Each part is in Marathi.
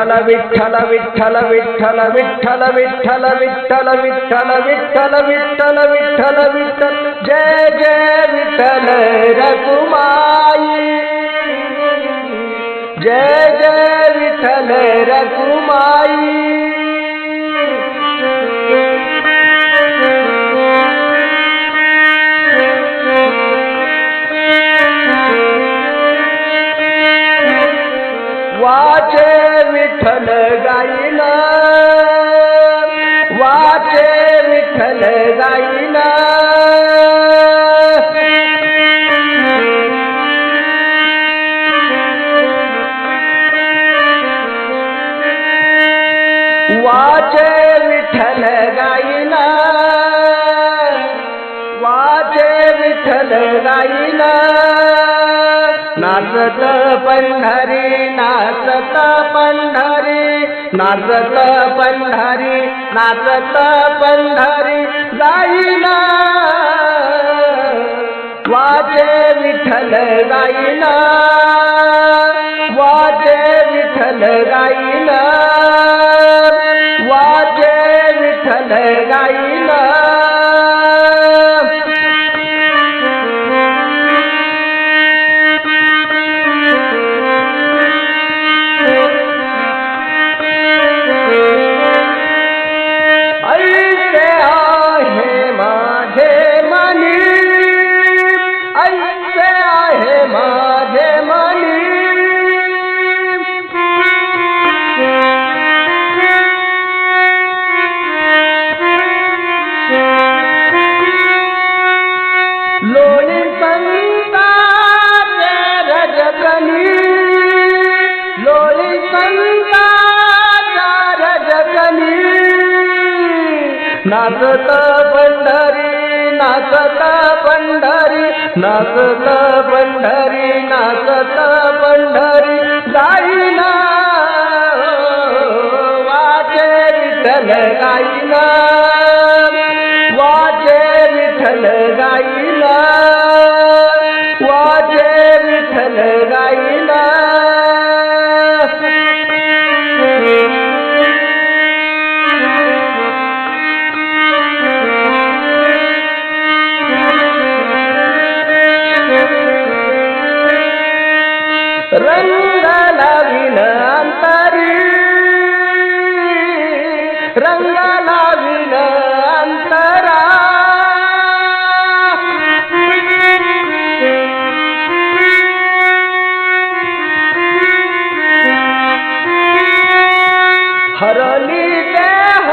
विठ्ठल विठ्ठल विठ्ठल विठ्ठल विठ्ठल विठ्ठल विठ्ठल विठ्ठल विठ्ठल विठ्ठल विठ्ठल विठ्ठल जय जय विठ्ठल रघुमाई जय जय विठ्ठल रघुमाई वाचे विठ्ठल गाईन. वाचे विठ्ठल गाईन. वाचे विठ्ठल गाईना. नाचत पंढरी नाचत पंढरी नाचत पंढरी नाचत पंढरी जाईना. वाजे विठ्ठल गाईना वाजे विठ्ठल गाईना वाजे विठ्ठल गाईना नाचत पंढरी नाचत पंढरी नाचत पंढरी नाचत पंढरी. गाईना वाचे विठ्ठल गाईना. वाचे विठ्ठल गाईना. हरली देह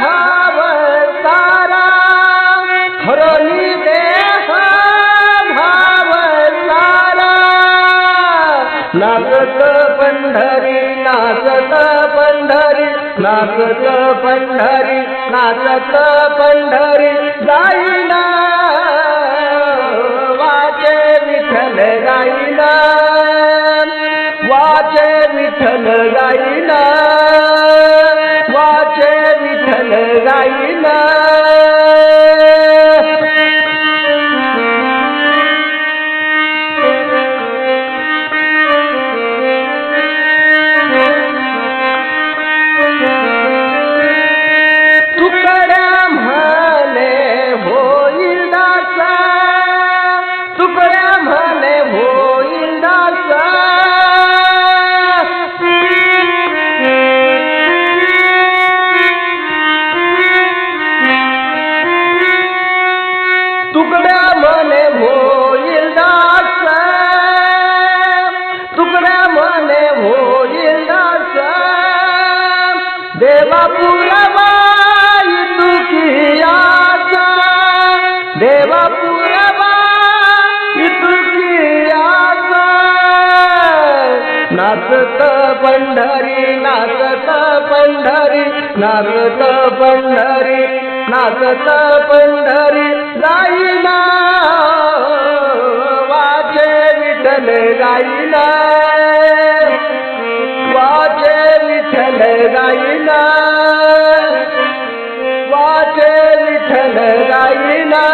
भाव सारा। हरली देह भाव सारा। नाचत पंढरी नाचत पंढरी। नाचत पंढरी नाचत पंढरी। जाईना वाचे विठ्ठल गाईना वाचे विठ्ठल गाईना gai na देवापुरबाई नाचत पंढरी नाचत पंढरी नाचत पंढरी नाचत पंढरी जाईना वाचे विठले जाईना विठल गाईना वाटे विठल गाईना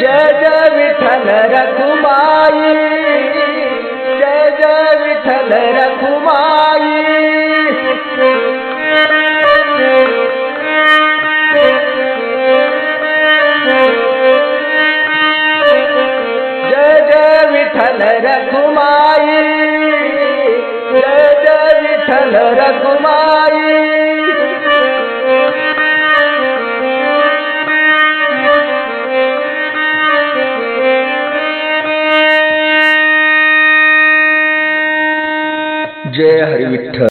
जय जय विठल रखुमाई जय जय विठल रखुमाई विठ्ठल रघुमाई जय जय विठ्ठल रघुमाई. जय हरी विठ्ठल